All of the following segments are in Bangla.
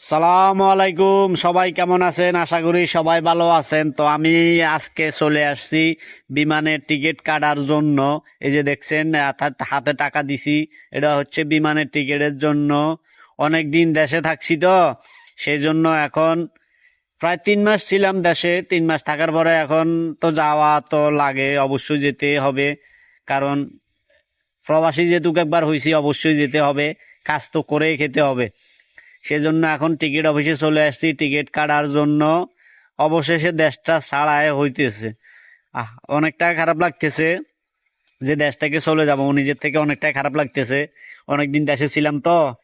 সালাম আলাইকুম, সবাই কেমন আছেন? আশা করি সবাই ভালো আছেন। তো আমি আজকে চলে আসছি বিমানের টিকিট কাটার জন্য। এই যে দেখছেন হাতে টাকা দিছি। এটা হচ্ছে বিমানের টিকিটের জন্য। অনেক দিন দেশে থাকছি তো সেই জন্য এখন প্রায় তিন মাস ছিলাম দেশে। তিন মাস থাকার পরে এখন তো যাওয়া তো লাগে, অবশ্যই যেতে হবে। কারণ প্রবাসী যেহেতু একবার হয়েছি অবশ্যই যেতে হবে। কাজ তো করেই খেতে হবে। সেজন্য এখন টিকিট অফিসে চলে আসছি। টিকিট কাটার জন্য অবশেষে দেশটা ছাড়ায় হইতেছে। আহ, অনেকটা খারাপ লাগতেছে যে দেশ থেকে চলে যাব। নিজের থেকে অনেকটাই খারাপ লাগতেছে। অনেকদিন দেশে ছিলাম তো।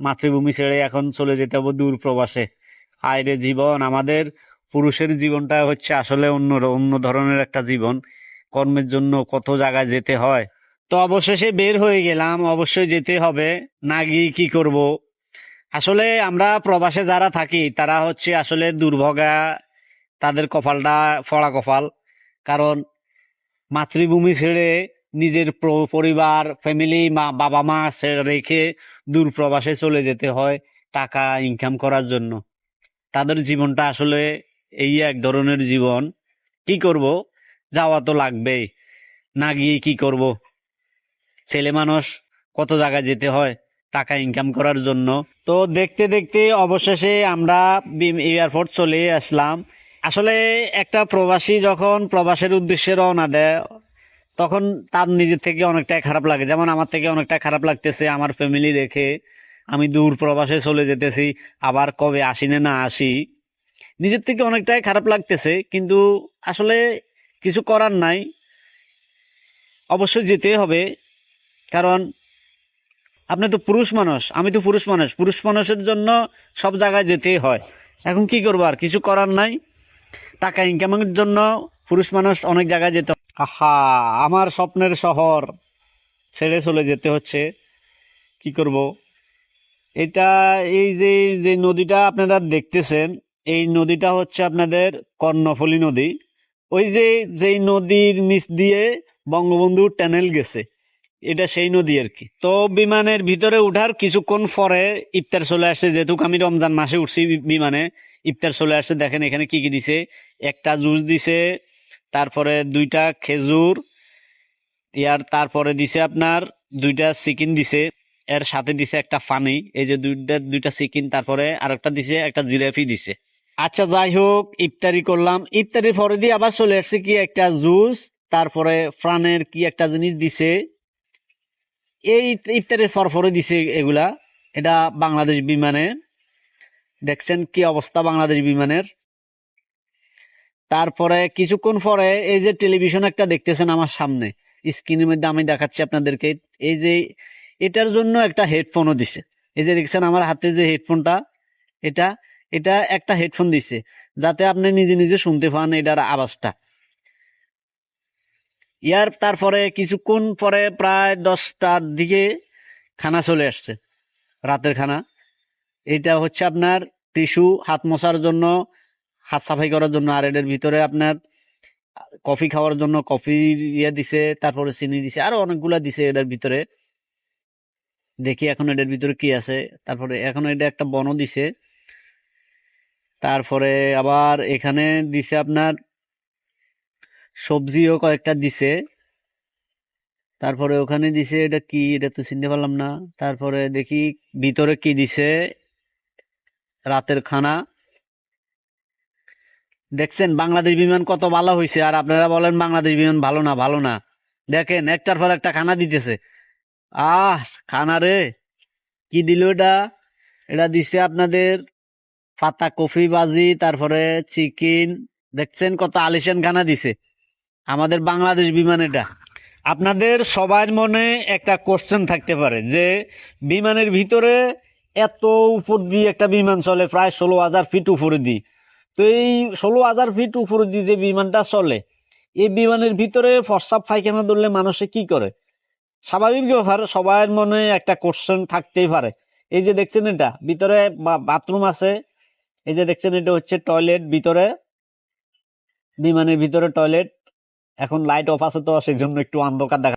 মাতৃভূমি ছেড়ে এখন চলে যেতে হবে দূর প্রবাসে। আয়রে জীবন, আমাদের পুরুষের জীবনটা হচ্ছে আসলে অন্য অন্য ধরনের একটা জীবন। কর্মের জন্য কত জায়গায় যেতে হয়। তো অবশেষে বের হয়ে গেলাম। অবশ্যই যেতে হবে। না গিয়ে কি করব? আসলে আমরা প্রবাসে যারা থাকি, তারা হচ্ছে আসলে দুর্ভগা, তাদের কপালটা ফড়া কপাল। কারণ মাতৃভূমি ছেড়ে নিজের পরিবার ফ্যামিলি মা, বাবা, মা রেখে দূর প্রবাসে চলে যেতে হয় টাকা ইনকাম করার জন্য। তাদের জীবনটা আসলে এই এক ধরনের জীবন। কি করব? যাওয়া তো লাগবেই। না গিয়ে কি করব? ছেলে মানুষ কত জায়গায় যেতে হয়? টাকা ইনকাম করার জন্য। তো দেখতে দেখতে অবশেষে আমরা এয়ারপোর্ট চলে আসলাম। আসলে একটা প্রবাসী যখন প্রবাসের উদ্দেশ্যে রওনা দেয়, তখন তার নিজের থেকে অনেকটাই খারাপ লাগে। যেমন আমার থেকে অনেকটা খারাপ লাগতেছে আমার ফ্যামিলি রেখে আমি দূর প্রবাসে চলে যেতেছি, আবার কবে আসি না না আসি। নিজের থেকে অনেকটাই খারাপ লাগতেছে, কিন্তু আসলে কিছু করার নাই। অবশ্যই যেতে হবে, কারণ আপনি তো পুরুষ মানুষ, আমি তো পুরুষ মানুষ। পুরুষ মানুষের জন্য সব জায়গায় যেতেই হয়। এখন কি করব আর? কিছু করার নাই। টাকা ইনকামের জন্য পুরুষ মানুষ অনেক জায়গায় যেতে আহা, আমার স্বপ্নের শহর ছেড়ে চলে যেতে হচ্ছে। কি করব? এটা এই যে যে নদীটা আপনারা দেখতেছেন, এই নদীটা হচ্ছে আপনাদের কর্ণফলী নদী। ওই যে, যেই নদীর নিচ দিয়ে বঙ্গবন্ধু ট্যানেল গেছে। এটা সেই নদী আর কি। তো বিমানের ভিতরে উঠার কিছুক্ষণ পরে ইফতার চলে আসছে যেহেতু আমি রমজান মাসে উঠছি বিমানে, ইফতার চলে আসছে দেখেন এখানে কি কি দিছে? একটা জুস দিছে, তারপরে দুইটা খেজুর, ইয়ার তারপরে দিছে আপনার দুইটা চিকেন দিছে, এর সাথে দিছে একটা ফানি, এই যে দুইটা দুইটা চিকেন, তারপরে আরেকটা দিছে, একটা জিলাপি দিছে। আচ্ছা যাই হোক, ইফতারি করলাম। ইফতারির পরে দিয়ে আবার চলে আসছে কি একটা জুস, তারপরে ফ্রানের কি একটা জিনিস দিছে এই ইফতারের পরে দিছে এগুলা। এটা বাংলাদেশ বিমানে। দেখছেন কি অবস্থা বাংলাদেশ বিমানের। তারপরে কিছুক্ষণ পরে এই যে টেলিভিশন একটা দেখতেছেন আমার সামনে। স্ক্রিনের মধ্যে আমি দেখাচ্ছি আপনাদেরকে। এই যে এটার জন্য একটা হেডফোনও দিছে। এই যে দেখছেন আমার হাতে যে হেডফোনটা, এটা এটা একটা হেডফোন দিছে। যাতে আপনি নিজে নিজে শুনতে পান এটার আওয়াজটা। ইয়ার তারপরে কিছুক্ষণ পরে প্রায় দশটার দিকে খানা চলে আসছে, রাতের খানা। এটা হচ্ছে আপনার টিস্যু হাত মশার জন্য, হাত সাফাই করার জন্য, আর এটার ভিতরে আপনার কফি খাওয়ার জন্য কফি ইয়ে দিছে, তারপরে চিনি দিছে, আরও অনেকগুলা দিছে এটার ভিতরে। দেখি এখন এটার ভিতরে কি আছে। তারপরে এখন এটা একটা বন দিছে। তারপরে আবার এখানে দিছে আপনার সবজিও কয়েকটা দিছে। তারপরে ওখানে দিছে, এটা কি, এটা তো চিনতে পারলাম না। তারপরে দেখি ভিতরে কি দিছে, রাতের খানা। দেখছেন, বাংলাদেশ বিমান কত ভালো হয়েছে আর আপনারা বলেন বাংলাদেশ বিমান ভালো না ভালো না। দেখেন, একটার পর একটা খানা দিতেছে। আহ, খানা রে, কি দিল এটা? এটা দিছে আপনাদের পাতা কফি বাজি, তারপরে চিকেন। দেখছেন কত আলিশান খানা দিছে। আমাদের বাংলাদেশ বিমান এটা। আপনাদের সবার মনে একটা কোশ্চেন থাকতে পারে যে, বিমানের ভিতরে এত উপর দিয়ে একটা বিমান চলে, প্রায় ষোলো হাজার ফিট উপরে দিয়ে। তো এই ষোলো হাজার ফিট উপরে দিয়ে যে বিমানটা চলে, এই বিমানের ভিতরে প্রস্রাব পায়খানা ধরলে মানুষে কি করে? স্বাভাবিক ব্যাপার, সবার মনে একটা কোশ্চেন থাকতেই পারে। এই যে দেখছেন এটা, ভিতরে বাথরুম আছে। এই যে দেখছেন এটা হচ্ছে টয়লেট ভিতরে বিমানের ভিতরে টয়লেট এখন লাইট অফ আছে তো সেই জন্য একটু অন্ধকার দেখা